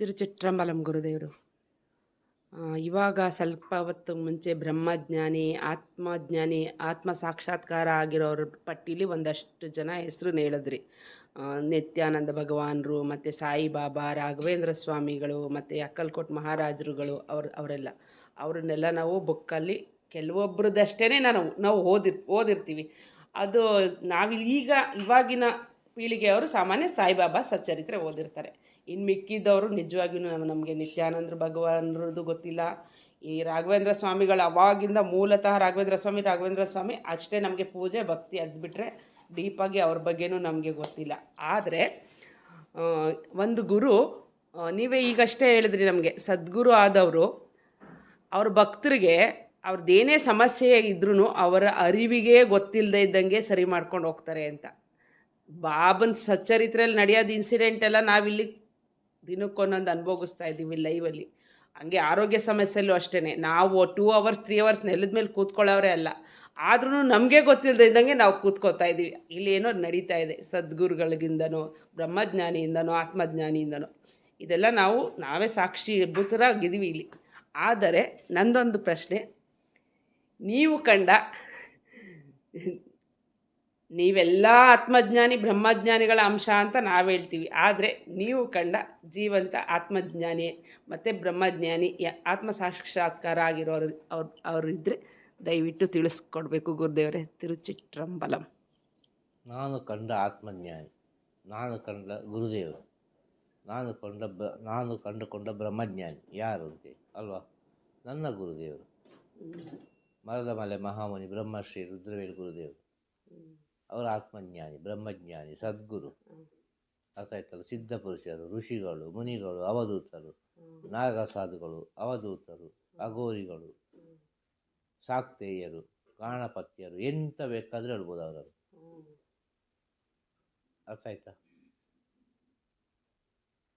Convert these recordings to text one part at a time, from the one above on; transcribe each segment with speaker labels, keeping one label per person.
Speaker 1: ತಿರುಚಿಟ್ರಂಬಲಂ ಗುರುದೇವರು. ಇವಾಗ ಸ್ವಲ್ಪ ಹೊತ್ತು ಮುಂಚೆ ಬ್ರಹ್ಮಜ್ಞಾನಿ, ಆತ್ಮಜ್ಞಾನಿ ಆತ್ಮ ಸಾಕ್ಷಾತ್ಕಾರ ಆಗಿರೋರ ಪಟ್ಟೀಲಿ ಒಂದಷ್ಟು ಜನ ಹೆಸರು ಹೇಳಿದ್ರಿ. ನಿತ್ಯಾನಂದ ಭಗವಾನರು, ಮತ್ತು ಸಾಯಿಬಾಬಾ, ರಾಘವೇಂದ್ರ ಸ್ವಾಮಿಗಳು, ಮತ್ತು ಅಕ್ಕಲ್ಕೋಟ್ ಮಹಾರಾಜರುಗಳು ಅವ್ರ, ಅವರೆಲ್ಲ. ಅವ್ರನ್ನೆಲ್ಲ ನಾವು ಬುಕ್ಕಲ್ಲಿ ಕೆಲವೊಬ್ರದ್ದಷ್ಟೇ ನಾನು, ನಾವು ಓದಿರ್, ಓದಿರ್ತೀವಿ. ಅದು ನಾವಿಲ್ಲಿ ಈಗ ಇವಾಗಿನ ಪೀಳಿಗೆಯವರು ಸಾಮಾನ್ಯ ಸಾಯಿಬಾಬಾ ಸಚ್ಚರಿತ್ರೆ ಓದಿರ್ತಾರೆ. ಇನ್ನು ಮಿಕ್ಕಿದ್ದವರು ನಿಜವಾಗಿಯೂ ನಮಗೆ ನಿತ್ಯಾನಂದ್ರ ಭಗವಾನ್ರದ್ದು ಗೊತ್ತಿಲ್ಲ. ಈ ರಾಘವೇಂದ್ರ ಸ್ವಾಮಿಗಳು ಅವಾಗಿಂದ ಮೂಲತಃ ರಾಘವೇಂದ್ರ ಸ್ವಾಮಿ ರಾಘವೇಂದ್ರ ಸ್ವಾಮಿ ಅಷ್ಟೇ ನಮಗೆ ಪೂಜೆ, ಭಕ್ತಿ ಅದು ಬಿಟ್ಟರೆ ಡೀಪಾಗಿ ಅವ್ರ ಬಗ್ಗೆನೂ ನಮಗೆ ಗೊತ್ತಿಲ್ಲ. ಆದರೆ ಒಂದು ಗುರು ನೀವೇ ಈಗಷ್ಟೇ ಹೇಳಿದ್ರಿ ನಮಗೆ, ಸದ್ಗುರು ಆದವರು, ಅವ್ರ ಭಕ್ತರಿಗೆ ಅವ್ರದ್ದೇನೇ ಸಮಸ್ಯೆ ಇದ್ರೂ ಅವರ ಅರಿವಿಗೆ ಗೊತ್ತಿಲ್ಲದೆ ಇದ್ದಂಗೆ ಸರಿ ಮಾಡ್ಕೊಂಡು ಹೋಗ್ತಾರೆ ಅಂತ. ಬಾಬನ ಸಚ್ಚರಿತ್ರೆಯಲ್ಲಿ ನಡೆಯೋದು ಇನ್ಸಿಡೆಂಟ್ ಎಲ್ಲ ನಾವಿಲ್ಲಿ ದಿನಕ್ಕೊಂದೊಂದು ಅನುಭವಿಸ್ತಾ ಇದ್ದೀವಿ ಲೈವಲ್ಲಿ ಹಂಗೆ ಆರೋಗ್ಯ ಸಮಸ್ಯೆಯಲ್ಲೂ ಅಷ್ಟೇ ನಾವು ಟೂ ಅವರ್ಸ್ ತ್ರೀ ಅವರ್ಸ್ ನೆಲದ ಮೇಲೆ ಕೂತ್ಕೊಳ್ಳೋರೇ ಅಲ್ಲ. ಆದ್ರೂ ನಮಗೆ ಇದ್ದಂಗೆ ನಾವು ಕೂತ್ಕೋತಾ ಇದ್ದೀವಿ ಇಲ್ಲಿ ಏನೋ ನಡೀತಾ ಇದೆ. ಸದ್ಗುರುಗಳಿಗಿಂದನೋ, ಬ್ರಹ್ಮಜ್ಞಾನಿಯಿಂದನೋ, ಆತ್ಮಜ್ಞಾನಿಯಿಂದನೋ. ಇದೆಲ್ಲ ನಾವು, ನಾವೇ ಸಾಕ್ಷಿ ಭೂತರಾಗಿದ್ದೀವಿ ಇಲ್ಲಿ. ಆದರೆ ನಂದೊಂದು ಪ್ರಶ್ನೆ. ನೀವು ಕಂಡ ನೀವೆಲ್ಲ ಆತ್ಮಜ್ಞಾನಿ ಬ್ರಹ್ಮಜ್ಞಾನಿಗಳ ಅಂಶ ಅಂತ ನಾವು ಹೇಳ್ತೀವಿ. ಆದರೆ ನೀವು ಕಂಡ ಜೀವಂತ ಆತ್ಮಜ್ಞಾನಿ ಮತ್ತು ಬ್ರಹ್ಮಜ್ಞಾನಿ ಆತ್ಮ ಸಾಕ್ಷಾತ್ಕಾರ ಆಗಿರೋರು ಅವ್ರು ಅವ್ರು ಇದ್ದರೆ ದಯವಿಟ್ಟು ತಿಳಿಸ್ಕೊಡ್ಬೇಕು ಗುರುದೇವರೇ. ತಿರುಚಿಟ್ರಂಬಲಂ.
Speaker 2: ನಾನು ಕಂಡ ಆತ್ಮಜ್ಞಾನಿ ನಾನು ಕಂಡ ಗುರುದೇವರು ನಾನು ಕಂಡ ಬ ನಾನು ಕಂಡುಕೊಂಡ ಬ್ರಹ್ಮಜ್ಞಾನಿ ಯಾರು ಅಂತ ಅಲ್ವಾ? ನನ್ನ ಗುರುದೇವರು. ಮರದ ಮಲೆ ಮಹಾಮುನಿ ಬ್ರಹ್ಮಶ್ರೀ ರುದ್ರವೇಲ್ ಗುರುದೇವರು ಅವರ ಆತ್ಮಜ್ಞಾನಿ ಬ್ರಹ್ಮಜ್ಞಾನಿ ಸದ್ಗುರು. ಅರ್ಥ ಆಯ್ತಲ್ಲ ಸಿದ್ಧ ಪುರುಷರು ಋಷಿಗಳು ಮುನಿಗಳು ಅವಧೂತರು ನಾಗಸಾಧುಗಳು ಅವಧೂತರು ಅಗೋರಿಗಳು ಸಾಕ್ತೇಯರು ಗಾಣಪತ್ಯರು ಎಂತ ಬೇಕಾದರೂ ಹೇಳ್ಬೋದು ಅವರವರು. ಅರ್ಥ ಆಯ್ತಾ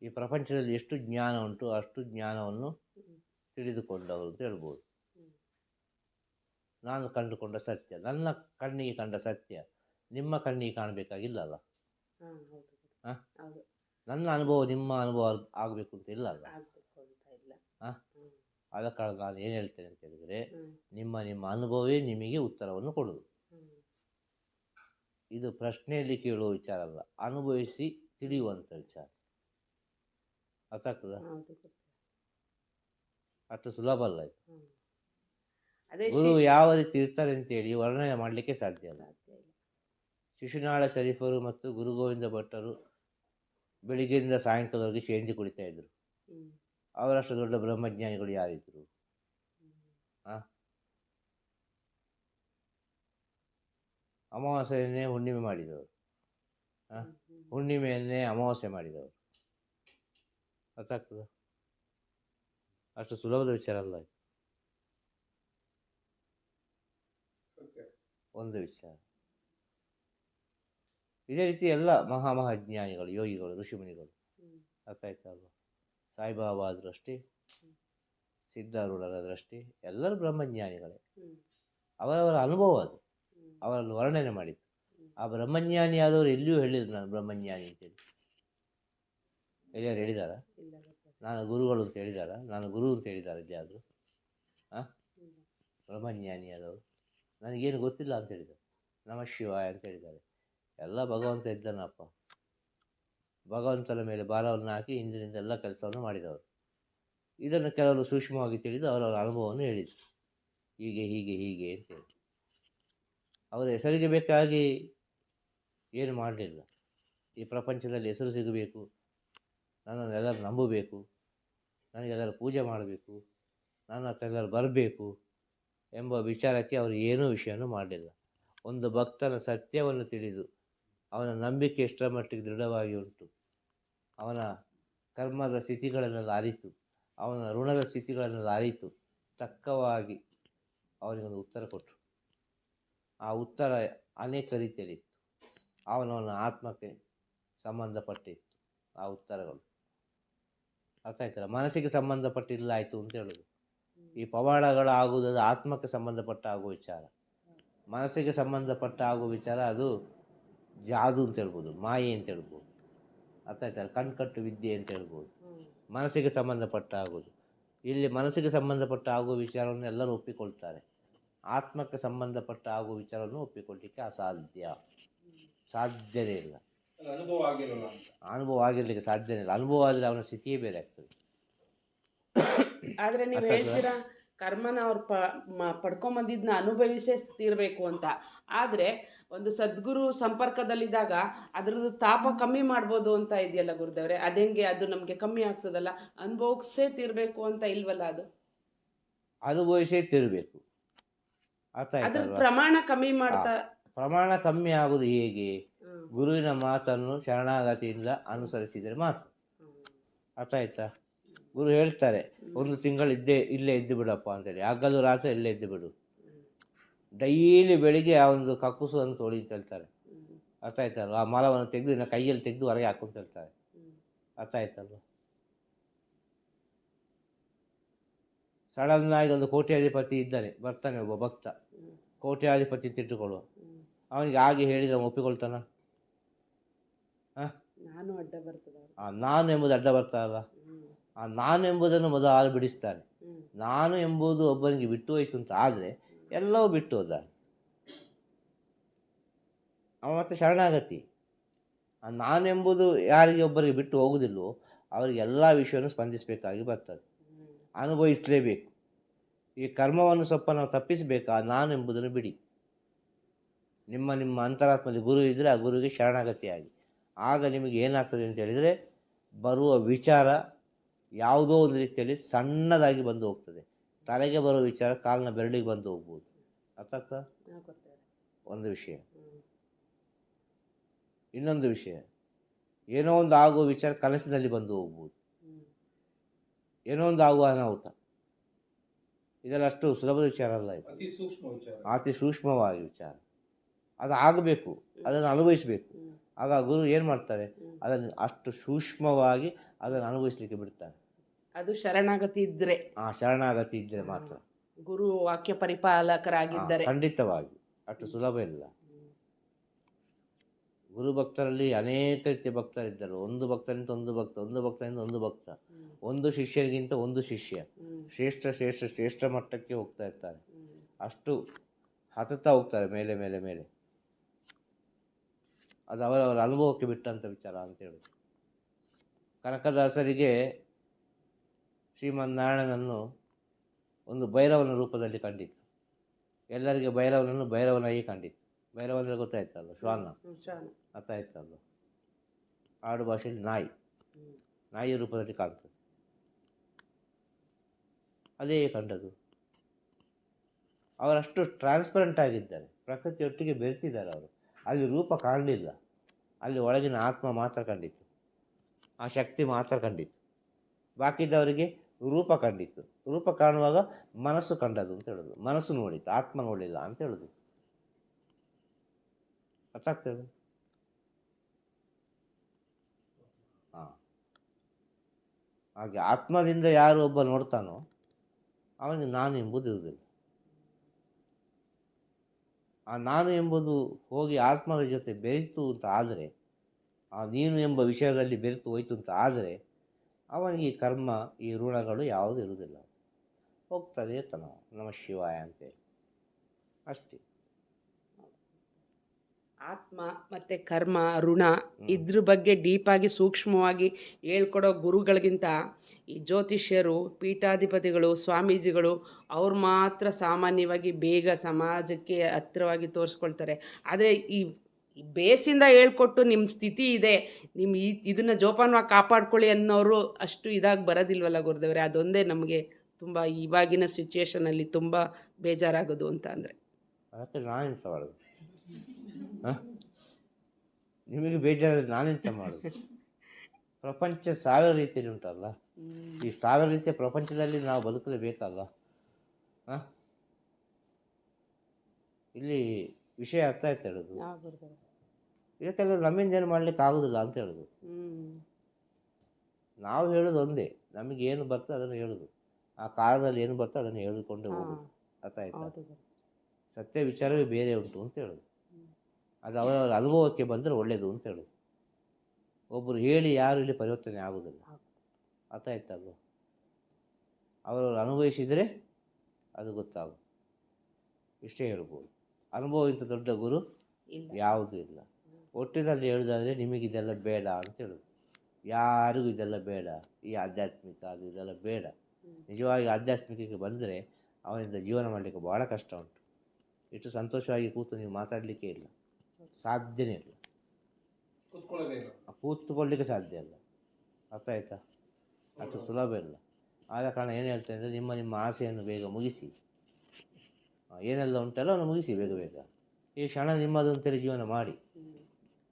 Speaker 2: ಈ ಪ್ರಪಂಚದಲ್ಲಿ ಎಷ್ಟು ಜ್ಞಾನ ಉಂಟು ಅಷ್ಟು ಜ್ಞಾನವನ್ನು ತಿಳಿದುಕೊಂಡವರು ಅಂತ ಹೇಳ್ಬೋದು. ನಾನು ಕಂಡುಕೊಂಡ ಸತ್ಯ ನನ್ನ ಕಣ್ಣಿಗೆ ಕಂಡ ಸತ್ಯ ನಿಮ್ಮ ಕಣ್ಣಿಗೆ ಕಾಣಬೇಕಾಗಿಲ್ಲ ಅಲ್ಲ? ನನ್ನ ಅನುಭವ ನಿಮ್ಮ ಅನುಭವ ಆಗಬೇಕು ಅಂತ ಇಲ್ಲ ಅಲ್ಲ ಆದ ಕಾರಣ ನಾನು ಏನು ಹೇಳ್ತೇನೆ ಅಂತ ಹೇಳಿದರೆ ನಿಮ್ಮ ನಿಮ್ಮ ಅನುಭವವೇ ನಿಮಗೆ ಉತ್ತರವನ್ನು ಕೊಡುವುದು. ಇದು ಪ್ರಶ್ನೆಯಲ್ಲಿ ಕೇಳುವ ವಿಚಾರ ಅಲ್ಲ ಅನುಭವಿಸಿ ತಿಳಿಯುವಂಥ ವಿಚಾರ. ಅರ್ಥ ಆಗ್ತದ ಅಷ್ಟು ಸುಲಭ ಅಲ್ಲ ಇದು. ಗುರು ಯಾವ ರೀತಿ ಇರ್ತಾರೆ ಅಂತೇಳಿ ವರ್ಣನೆ ಮಾಡಲಿಕ್ಕೆ ಸಾಧ್ಯ ಅಲ್ಲ. ಶಿಶುನಾಳ ಶರೀಫರು ಮತ್ತು ಗುರು ಗೋವಿಂದ ಭಟ್ಟರು ಬೆಳಿಗ್ಗೆಯಿಂದ ಸಾಯಂಕಾಲವರೆಗೆ ಶೇಂದಿ ಕುಳಿತಾ ಇದ್ದರು ಅವರಷ್ಟು ದೊಡ್ಡ ಬ್ರಹ್ಮಜ್ಞಾನಿಗಳು ಯಾರಿದ್ರು? ಆ? ಅಮಾವಾಸ್ಯೆಯನ್ನೇ ಹುಣ್ಣಿಮೆ ಮಾಡಿದವರು. ಆ? ಹುಣ್ಣಿಮೆಯನ್ನೇ ಅಮಾವಾಸ್ಯೆ ಮಾಡಿದವರು. ಅರ್ಥ ಆಗ್ತದ ಅಷ್ಟು ಸುಲಭದ ವಿಚಾರ ಅಲ್ಲ. ಒಂದು ವಿಚಾರ. ಇದೇ ರೀತಿ ಎಲ್ಲ ಮಹಾ ಮಹಾಜ್ಞಾನಿಗಳು ಯೋಗಿಗಳು ಋಷಿಮುನಿಗಳು. ಅರ್ಥ ಆಯ್ತಾ ಅಲ್ವಾ? ಸಾಯಿಬಾಬಾ ದೃಷ್ಟಿ ಸಿದ್ಧಾರೂಢರ ದೃಷ್ಟಿ ಎಲ್ಲರೂ ಬ್ರಹ್ಮಜ್ಞಾನಿಗಳೇ. ಅವರವರ ಅನುಭವ ಅದು. ಅವರನ್ನು ವರ್ಣನೆ ಮಾಡಿದ್ದು. ಆ ಬ್ರಹ್ಮಜ್ಞಾನಿ ಆದವರು ಎಲ್ಲಿಯೂ ಹೇಳಿದ್ರು ನಾನು ಬ್ರಹ್ಮಜ್ಞಾನಿ ಅಂತೇಳಿ ಎಲ್ಲಿಯಾರು ಹೇಳಿದಾರ ನಾನು ಗುರುಗಳು ಅಂತ ಹೇಳಿದಾರ ನಾನು ಗುರು ಅಂತ ಹೇಳಿದ್ದಾರೆ ಎಲ್ಲಿಯಾದರೂ? ಹಾಂ ಬ್ರಹ್ಮಜ್ಞಾನಿ ಆದವರು. ನನಗೇನು ಗೊತ್ತಿಲ್ಲ ಅಂತ ಹೇಳಿದರು ನಮ ಶಿವಾಯ ಅಂತ ಹೇಳಿದ್ದಾರೆ. ಎಲ್ಲ ಭಗವಂತ ಇದ್ದಾನಪ್ಪ. ಭಗವಂತನ ಮೇಲೆ ಭಾರವನ್ನು ಹಾಕಿ ಹಿಂದಿನಿಂದ ಎಲ್ಲ ಕೆಲಸವನ್ನು ಮಾಡಿದವರು. ಇದನ್ನು ಕೆಲವರು ಸೂಕ್ಷ್ಮವಾಗಿ ತಿಳಿದು ಅವರವರ ಅನುಭವವನ್ನು ಹೇಳಿದರು. ಹೀಗೆ ಹೀಗೆ ಹೀಗೆ ಅಂತೇಳಿ ಅವರ ಹೆಸರಿಗೆ ಬೇಕಾಗಿ ಏನು ಮಾಡಲಿಲ್ಲ. ಈ ಪ್ರಪಂಚದಲ್ಲಿ ಹೆಸರು ಸಿಗಬೇಕು. ನನ್ನನ್ನು ಎಲ್ಲರೂ ನಂಬಬೇಕು. ನನಗೆಲ್ಲರೂ ಪೂಜೆ ಮಾಡಬೇಕು. ನನ್ನ ಹತ್ರ ಬರಬೇಕು ಎಂಬ ವಿಚಾರಕ್ಕೆ ಅವರು ಏನೂ ವಿಷಯವನ್ನು ಮಾಡಲಿಲ್ಲ. ಒಂದು ಭಕ್ತನ ಸತ್ಯವನ್ನು ತಿಳಿದು ಅವನ ನಂಬಿಕೆ ಎಷ್ಟರ ಮಟ್ಟಿಗೆ ದೃಢವಾಗಿ ಉಂಟು. ಅವನ ಕರ್ಮದ ಸ್ಥಿತಿಗಳನ್ನೆಲ್ಲ ಅರಿತು ಅವನ ಋಣದ ಸ್ಥಿತಿಗಳನ್ನೆಲ್ಲ ಅರಿತು ತಕ್ಕವಾಗಿ ಅವನಿಗೊಂದು ಉತ್ತರ ಕೊಟ್ಟರು ಆ ಉತ್ತರ ಅನೇಕ ರೀತಿಯಲ್ಲಿತ್ತು. ಅವನವನ ಆತ್ಮಕ್ಕೆ ಸಂಬಂಧಪಟ್ಟಿತ್ತು. ಆ ಉತ್ತರಗಳು. ಅರ್ಥ ಆಯ್ತಲ್ಲ? ಮನಸ್ಸಿಗೆ ಸಂಬಂಧಪಟ್ಟಿಲ್ಲ ಆಯಿತು ಅಂತ ಹೇಳೋದು. ಈ ಪವಾಡಗಳು ಆಗುವುದು ಆತ್ಮಕ್ಕೆ ಸಂಬಂಧಪಟ್ಟ ಆಗುವ ವಿಚಾರ. ಮನಸ್ಸಿಗೆ ಸಂಬಂಧಪಟ್ಟ ಆಗುವ ವಿಚಾರ ಅದು ಜಾದು ಅಂತ ಹೇಳ್ಬೋದು ಮಾಯೆ ಅಂತ ಹೇಳ್ಬೋದು. ಅರ್ಥ ಆಯ್ತಲ್ಲ ಕಣ್ಕಟ್ಟು ವಿದ್ಯೆ ಅಂತ ಹೇಳ್ಬೋದು. ಮನಸ್ಸಿಗೆ ಸಂಬಂಧಪಟ್ಟ ಆಗೋದು ಇಲ್ಲಿ ಮನಸ್ಸಿಗೆ ಸಂಬಂಧಪಟ್ಟ ಆಗುವ ವಿಚಾರವನ್ನು ಎಲ್ಲರೂ ಒಪ್ಪಿಕೊಳ್ತಾರೆ. ಆತ್ಮಕ್ಕೆ ಸಂಬಂಧಪಟ್ಟ ಆಗುವ ವಿಚಾರವನ್ನು ಒಪ್ಪಿಕೊಳ್ಳಿಕ್ಕೆ ಅಸಾಧ್ಯ. ಸಾಧ್ಯನೇ ಇಲ್ಲ.
Speaker 3: ಅನುಭವ ಆಗಿರಲ್ಲ
Speaker 2: ಅನುಭವ ಆಗಿರ್ಲಿಕ್ಕೆ ಸಾಧ್ಯನೇ ಇಲ್ಲ. ಅನುಭವ ಆದರೆ ಅವನ ಸ್ಥಿತಿಯೇ ಬೇರೆ ಆಗ್ತದೆ.
Speaker 1: ಕರ್ಮನ ಅವ್ರು ಪ ಮ- ಪಡ್ಕೊಂಬಂದಿದ್ನ ಅನುಭವಿಸೇ ತೀರಬೇಕು ಅಂತ. ಆದರೆ ಒಂದು ಸದ್ಗುರು ಸಂಪರ್ಕದಲ್ಲಿದ್ದಾಗ ಅದ್ರದ್ದು ತಾಪ ಕಮ್ಮಿ ಮಾಡ್ಬೋದು ಅಂತ ಇದೆಯಲ್ಲ ಗುರುದೇವ್ರೆ? ಅದೆಂಗೆ ಅದು ನಮಗೆ ಕಮ್ಮಿ ಆಗ್ತದಲ್ಲ? ಅನುಭವಿಸೇ ತೀರಬೇಕು ಅಂತ ಇಲ್ವಲ್ಲ ಅದು?
Speaker 2: ಅನುಭವಿಸೇ ತೀರಬೇಕು.
Speaker 1: ಅದ್ರ ಪ್ರಮಾಣ ಕಮ್ಮಿ ಮಾಡ್ತಾ
Speaker 2: ಪ್ರಮಾಣ ಕಮ್ಮಿ ಆಗುವುದು ಹೇಗೆ? ಗುರುವಿನ ಮಾತನ್ನು ಶರಣಾಗತಿಯಿಂದ ಅನುಸರಿಸಿದರೆ ಮಾತ್ರ.
Speaker 1: ಹ್ಮ್.
Speaker 2: ಅರ್ಥ ಆಯ್ತಾ? ಗುರು ಹೇಳ್ತಾರೆ ಒಂದು ತಿಂಗಳು ಇದ್ದೇ ಇಲ್ಲೇ ಇದ್ದು ಬಿಡಪ್ಪ ಅಂತೇಳಿ. ಹಗಲು ರಾತ್ರಿ ಇಲ್ಲೇ ಇದ್ದು ಬಿಡು. ಡೈಲಿ ಬೆಳಿಗ್ಗೆ ಆ ಒಂದು ಕಕ್ಕುಸವನ್ನು ತೋಳಿ ಅಂತ ಹೇಳ್ತಾರೆ. ಅರ್ಥ ಆಯ್ತಲ್ವ? ಆ ಮಲವನ್ನು ತೆಗೆದು ಇನ್ನು ಕೈಯಲ್ಲಿ ತೆಗೆದು ಹೊರಗೆ ಹಾಕೊಂತ ಹೇಳ್ತಾರೆ. ಅರ್ಥ ಆಯ್ತಲ್ವ? ಸಡನ್ನಾಗಿ ಆಗಿ ಒಂದು ಕೋಟ್ಯಾಧಿಪತಿ ಇದ್ದಾನೆ ಬರ್ತಾನೆ ಒಬ್ಬ ಭಕ್ತ. ಕೋಟ್ಯಾಧಿಪತಿ ತಿಟ್ಟುಕೊಳ್ಳುವ ಅವನಿಗೆ ಹಾಗೆ ಹೇಳಿದ್ರೆ ಅವನು ಒಪ್ಪಿಕೊಳ್ತಾನ?
Speaker 1: ನಾನು ಅಡ್ಡ ಬರ್ತದ
Speaker 2: ನಾನು ಎಂಬುದು ಅಡ್ಡ ಬರ್ತಾರಲ್ಲ ಆ ನಾನು ಎಂಬುದನ್ನು ಮೊದಲು ಬಿಡಿಸ್ತಾನೆ.
Speaker 1: ಹ್ಮ್.
Speaker 2: ನಾನು ಎಂಬುದು ಒಬ್ಬನಿಗೆ ಬಿಟ್ಟು ಹೋಯಿತು ಅಂತ ಆದರೆ ಎಲ್ಲವೂ ಬಿಟ್ಟು ಹೋದ. ಅವ ಮತ್ತೆ ಶರಣಾಗತಿ. ಆ ನಾನು ಎಂಬುದು ಯಾರಿಗೆ ಒಬ್ಬರಿಗೆ ಬಿಟ್ಟು ಹೋಗುವುದಿಲ್ಲವೋ ಅವರಿಗೆ ಎಲ್ಲ ವಿಷಯವನ್ನು ಸ್ಪಂದಿಸಬೇಕಾಗಿ ಬರ್ತದೆ. ಅನುಭವಿಸಲೇಬೇಕು. ಈ ಕರ್ಮವನ್ನು ಸ್ವಲ್ಪ ನಾವು ತಪ್ಪಿಸಬೇಕಾ. ನಾನು ಎಂಬುದನ್ನು ಬಿಡಿ. ನಿಮ್ಮ ನಿಮ್ಮ ಅಂತರಾತ್ಮದಲ್ಲಿ ಗುರು ಇದ್ದರೆ ಆ ಗುರುವಿಗೆ ಶರಣಾಗತಿಯಾಗಿ. ಆಗ ನಿಮಗೆ ಏನಾಗ್ತದೆ ಅಂತ ಹೇಳಿದರೆ ಬರುವ ವಿಚಾರ ಯಾವುದೋ ಒಂದು ರೀತಿಯಲ್ಲಿ ಸಣ್ಣದಾಗಿ ಬಂದು ಹೋಗ್ತದೆ. ತಲೆಗೆ ಬರೋ ವಿಚಾರ ಕಾಲಿನ ಬೆರಳಿಗೆ ಬಂದು ಹೋಗ್ಬೋದು. ಅರ್ಥ ಆಗ್ತದಾ? ಒಂದು ವಿಷಯ. ಇನ್ನೊಂದು ವಿಷಯ. ಏನೋ ಒಂದು ಆಗುವ ವಿಚಾರ ಕನಸಿನಲ್ಲಿ ಬಂದು ಹೋಗ್ಬೋದು. ಏನೋ ಒಂದು ಆಗುವ ಅನಾಹುತ. ಇದೆಲ್ಲ ಅಷ್ಟು ಸುಲಭದ ವಿಚಾರ ಅಲ್ಲ ಇದು.
Speaker 3: ಅತಿ ಸೂಕ್ಷ್ಮ ವಿಚಾರ.
Speaker 2: ಅತಿ ಸೂಕ್ಷ್ಮವಾಗಿ ವಿಚಾರ. ಅದು ಆಗಬೇಕು. ಅದನ್ನು ಅನುಭವಿಸಬೇಕು. ಆಗ ಗುರು ಏನು ಮಾಡ್ತಾರೆ. ಅದನ್ನು ಅಷ್ಟು ಸೂಕ್ಷ್ಮವಾಗಿ ಅದನ್ನು ಅನುಭವಿಸಲಿಕ್ಕೆ ಬಿಡ್ತಾನೆ.
Speaker 1: ಅದು ಶರಣಾಗತಿ ಇದ್ರೆ
Speaker 2: ಆ ಶರಣಾಗತಿ ಇದ್ದರೆ ಮಾತ್ರ
Speaker 1: ಗುರು ವಾಕ್ಯ ಪರಿಪಾಲಕರಾಗಿದ್ದರೆ.
Speaker 2: ಖಂಡಿತವಾಗಿ. ಅಷ್ಟು ಸುಲಭ ಇಲ್ಲ. ಗುರು ಭಕ್ತರಲ್ಲಿ ಅನೇಕ ರೀತಿಯ ಭಕ್ತರಿದ್ದರು ಒಂದು ಭಕ್ತರಿಂದ ಒಂದು ಭಕ್ತ ಒಂದು ಭಕ್ತರಿಂದ ಒಂದು ಭಕ್ತ. ಒಂದು ಶಿಷ್ಯರಿಗಿಂತ ಒಂದು ಶಿಷ್ಯ. ಶ್ರೇಷ್ಠ ಶ್ರೇಷ್ಠ ಶ್ರೇಷ್ಠ ಮಟ್ಟಕ್ಕೆ ಹೋಗ್ತಾ ಇರ್ತಾರೆ. ಅಷ್ಟು ಹತ್ತುತ್ತಾ ಹೋಗ್ತಾರೆ ಮೇಲೆ ಮೇಲೆ ಮೇಲೆ. ಅದು ಅವರವರ ಅನುಭವಕ್ಕೆ ಬಿಟ್ಟಂಥ ವಿಚಾರ ಅಂತ ಹೇಳುದು. ಕನಕದಾಸರಿಗೆ ಶ್ರೀಮನ್ನಾರಾಯಣನನ್ನು ಒಂದು ಭೈರವನ ರೂಪದಲ್ಲಿ ಕಂಡಿತ್ತು. ಎಲ್ಲರಿಗೆ ಭೈರವನನ್ನು ಭೈರವನಾಗಿ ಕಂಡಿತ್ತು. ಭೈರವ ಅಂದರೆ ಗೊತ್ತಾಯ್ತಲ್ಲ ಶ್ವಾನ. ಆಯ್ತಲ್ಲ ಆಡು ಭಾಷೆಯಲ್ಲಿ ನಾಯಿ.
Speaker 1: ನಾಯಿಯ
Speaker 2: ನಾಯಿ ರೂಪದಲ್ಲಿ ಕಾಣ್ತದೆ. ಅದೇ ಕಂಡದು ಅವರಷ್ಟು ಟ್ರಾನ್ಸ್ಪರೆಂಟ್ ಆಗಿದ್ದಾರೆ. ಪ್ರಕೃತಿಯೊಟ್ಟಿಗೆ ಬೆರೆತಿದ್ದಾರೆ ಅವರು. ಅಲ್ಲಿ ರೂಪ ಕಾಣಲಿಲ್ಲ. ಅಲ್ಲಿ ಒಳಗಿನ ಆತ್ಮ ಮಾತ್ರ ಕಂಡಿತ್ತು. ಆ ಶಕ್ತಿ ಮಾತ್ರ ಕಂಡಿತ್ತು. ಬಾಕಿದ್ದವರಿಗೆ ರೂಪ ಕಂಡಿತ್ತು. ರೂಪ ಕಾಣುವಾಗ ಮನಸ್ಸು ಕಂಡದು ಅಂತ ಹೇಳೋದು. ಮನಸ್ಸು ನೋಡಿತ್ತು, ಆತ್ಮ ನೋಡಿಲ್ಲ ಅಂತ ಹೇಳೋದು. ಅರ್ಥ ಆಗ್ತದೆ ಹಾಂ. ಹಾಗೆ ಆತ್ಮದಿಂದ ಯಾರು ಒಬ್ಬ ನೋಡ್ತಾನೋ ಅವನಿಗೆ ನಾನು ಎಂಬುದು ಇರುವುದಿಲ್ಲ. ಆ ನಾನು ಎಂಬುದು ಹೋಗಿ ಆತ್ಮದ ಜೊತೆ ಬೆರೆತು ಅಂತ ಆದರೆ ಆ ನೀನು ಎಂಬ ವಿಷಯದಲ್ಲಿ ಬೆರೆತು ಹೋಯ್ತು ಅಂತ ಆದರೆ ಅವನಿಗೆ ಈ ಕರ್ಮ ಈ ಋಣಗಳು ಯಾವುದೂ ಇರುವುದಿಲ್ಲ. ಹೋಗ್ತದೆ ತನ ನಮ ಶಿವಾಯ ಅಂತೇಳಿ. ಅಷ್ಟೇ.
Speaker 1: ಆತ್ಮ ಮತ್ತು ಕರ್ಮ ಋಣ ಇದ್ರ ಬಗ್ಗೆ ಡೀಪಾಗಿ ಸೂಕ್ಷ್ಮವಾಗಿ ಹೇಳ್ಕೊಡೋ ಗುರುಗಳಿಗಿಂತ ಈ ಜ್ಯೋತಿಷ್ಯರು ಪೀಠಾಧಿಪತಿಗಳು ಸ್ವಾಮೀಜಿಗಳು ಅವ್ರು ಮಾತ್ರ ಸಾಮಾನ್ಯವಾಗಿ ಬೇಗ ಸಮಾಜಕ್ಕೆ ಹತ್ರವಾಗಿ ತೋರಿಸ್ಕೊಳ್ತಾರೆ. ಆದರೆ ಈ ಈ ಬೇಸಿಂದ ಹೇಳ್ಕೊಟ್ಟು ನಿಮ್ಮ ಸ್ಥಿತಿ ಇದೆ ನಿಮ್ಮ ಈ ಇದನ್ನು ಜೋಪಾನವಾಗಿ ಕಾಪಾಡ್ಕೊಳ್ಳಿ ಅನ್ನೋರು ಅಷ್ಟು ಇದಾಗಿ ಬರೋದಿಲ್ವಲ್ಲ ಗುರುದೇವ್ರೆ? ಅದೊಂದೇ ನಮಗೆ ತುಂಬ ಇವಾಗಿನ ಸಿಚುವೇಶನಲ್ಲಿ ತುಂಬ ಬೇಜಾರಾಗೋದು ಅಂತ ಅಂದರೆ.
Speaker 2: ನಾನೆಂತ ಮಾಡೋದು? ನಿಮಗೆ ಬೇಜಾರಾದ್ರೆ ನಾನೆಂತ ಮಾಡೋದು? ಪ್ರಪಂಚ ಸಾವಿರ ರೀತಿಯಲ್ಲಿ ಉಂಟಲ್ಲ? ಈ ಸಾವಿರ ರೀತಿಯ ಪ್ರಪಂಚದಲ್ಲಿ ನಾವು ಬದುಕಲೇಬೇಕಲ್ಲ ಹಾಂ? ಇಲ್ಲಿ ವಿಷಯ ಅರ್ಥ ಆಯ್ತು ಹೇಳುದು. ಇದಕ್ಕೆಲ್ಲ ನಮ್ಮಿಂದ ಏನು ಮಾಡ್ಲಿಕ್ಕೆ ಆಗೋದಿಲ್ಲ ಅಂತ ಹೇಳೋದು. ನಾವು ಹೇಳೋದು ಒಂದೇ ನಮಗೆ ಏನು ಬರ್ತದೆ ಅದನ್ನು ಹೇಳೋದು. ಆ ಕಾಲದಲ್ಲಿ ಏನು ಬರ್ತದೆ ಅದನ್ನು ಹೇಳಿಕೊಂಡು ಹೋಗೋದು. ಅರ್ಥ ಆಯ್ತಾ? ಸತ್ಯ ವಿಚಾರವೇ ಬೇರೆ ಉಂಟು ಅಂತ ಹೇಳೋದು. ಅದು ಅವರವರ ಅನುಭವಕ್ಕೆ ಬಂದರೆ ಒಳ್ಳೆಯದು ಅಂತ ಹೇಳೋದು. ಒಬ್ಬರು ಹೇಳಿ ಯಾರು ಇಲ್ಲಿ ಪರಿವರ್ತನೆ ಆಗೋದಿಲ್ಲ. ಅರ್ಥ ಆಯ್ತಲ್ಲ ಅವರವರು ಅನುಭವಿಸಿದರೆ ಅದು ಗೊತ್ತಾಗೋದು ಇಷ್ಟೇ ಹೇಳ್ಬೋದು. ಅನುಭವ ಇಂಥ ದೊಡ್ಡ ಗುರು
Speaker 1: ಇಲ್ಲ.
Speaker 2: ಯಾವುದೂ ಇಲ್ಲ. ಒಟ್ಟಿನಲ್ಲಿ ಹೇಳೋದಾದ್ರೆ ನಿಮಗೆ ಇದೆಲ್ಲ ಬೇಡ ಅಂತ ಹೇಳೋದು. ಯಾರಿಗೂ ಇದೆಲ್ಲ ಬೇಡ. ಈ ಆಧ್ಯಾತ್ಮಿಕ ಅದು ಇದೆಲ್ಲ ಬೇಡ. ನಿಜವಾಗಿ ಆಧ್ಯಾತ್ಮಿಕಕ್ಕೆ ಬಂದರೆ ಅವನಿಂದ ಜೀವನ ಮಾಡಲಿಕ್ಕೆ ಭಾಳ ಕಷ್ಟ ಉಂಟು. ಇಷ್ಟು ಸಂತೋಷವಾಗಿ ಕೂತು ನೀವು ಮಾತಾಡಲಿಕ್ಕೆ ಇಲ್ಲ. ಸಾಧ್ಯನೇ ಇಲ್ಲ. ಕೂತ್ಕೊಳ್ಳಿಕ್ಕೆ ಸಾಧ್ಯ ಇಲ್ಲ. ಅರ್ಥ ಆಯ್ತಾ? ಅಷ್ಟು ಸುಲಭ ಇಲ್ಲ. ಆದ ಕಾರಣ ಏನು ಹೇಳ್ತೇನೆ ಅಂದರೆ ನಿಮ್ಮ ನಿಮ್ಮ ಆಸೆಯನ್ನು ಬೇಗ ಮುಗಿಸಿ. ಏನೆಲ್ಲ ಉಂಟಲ್ಲ ಅವನು ಮುಗಿಸಿ ಬೇಗ ಬೇಗ. ಈ ಕ್ಷಣ ನಿಮ್ಮದು ಅಂತೇಳಿ ಜೀವನ ಮಾಡಿ.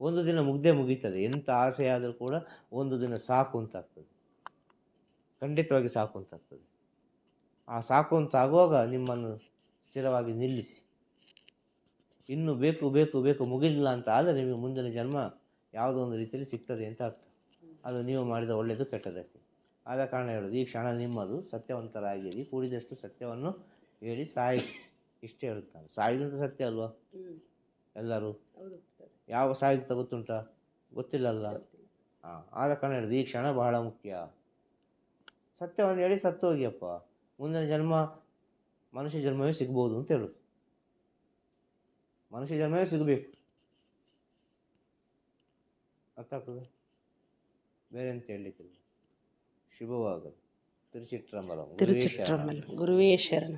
Speaker 2: ಒಂದು ದಿನ ಮುಗ್ದೇ ಮುಗೀತದೆ. ಎಂಥ ಆಸೆ ಆದರೂ ಕೂಡ ಒಂದು ದಿನ ಸಾಕು ಅಂತಾಗ್ತದೆ. ಖಂಡಿತವಾಗಿ ಸಾಕು ಅಂತಾಗ್ತದೆ. ಆ ಸಾಕು ಅಂತ ಆಗುವಾಗ ನಿಮ್ಮನ್ನು ಸ್ಥಿರವಾಗಿ ನಿಲ್ಲಿಸಿ. ಇನ್ನು ಬೇಕು ಬೇಕು ಬೇಕು ಮುಗಿಲಿಲ್ಲ ಅಂತ ಆದರೆ ನಿಮಗೆ ಮುಂದಿನ ಜನ್ಮ ಯಾವುದೋ ಒಂದು ರೀತಿಯಲ್ಲಿ ಸಿಗ್ತದೆ ಅಂತ ಅರ್ಥ. ಅದು ನೀವು ಮಾಡಿದ ಒಳ್ಳೆಯದು ಕೆಟ್ಟದಕ್ಕೆ ಆದ ಕಾರಣ ಹೇಳೋದು, ಈ ಕ್ಷಣ ನಿಮ್ಮದು ಸತ್ಯವಂತರಾಗಿರಿ. ಕೂಡಿದಷ್ಟು ಸತ್ಯವನ್ನು ಹೇಳಿ ಸಾಯಿ ಇಷ್ಟೇ ಹೇಳ್ತಾರೆ ಸಾಯುದಂತ ಸತ್ಯ ಅಲ್ವಾ? ಎಲ್ಲರೂ?
Speaker 1: ಹೌದು
Speaker 2: ಯಾವ ಸಾಯುತ್ತ ಗೊತ್ತುಂಟ? ಗೊತ್ತಿಲ್ಲ. ಅಲ್ಲ ಆದ ಕಾರಣ ಹೇಳಿದ್ರು ಈ ಕ್ಷಣ ಬಹಳ ಮುಖ್ಯ. ಸತ್ಯವನ್ನು ಹೇಳಿ ಸತ್ತು ಹೋಗಿಯಪ್ಪ. ಮುಂದಿನ ಜನ್ಮ ಮನುಷ್ಯ ಜನ್ಮವೇ ಸಿಗ್ಬೋದು ಅಂತ ಹೇಳು. ಮನುಷ್ಯ ಜನ್ಮವೇ ಸಿಗಬೇಕು. ಅರ್ಥ ಆಗ್ತದೆ? ಬೇರೆ ಅಂತ ಹೇಳಲಿಕ್ಕಿಲ್ಲ. ಶುಭವಾಗಲು. ತಿರುಚಿಟ್ರಂಬಲಂ.
Speaker 1: ತಿರುಚಿಟ್ರಮ್ಮಲ್ ಗುರುವೇ ಶರಣ.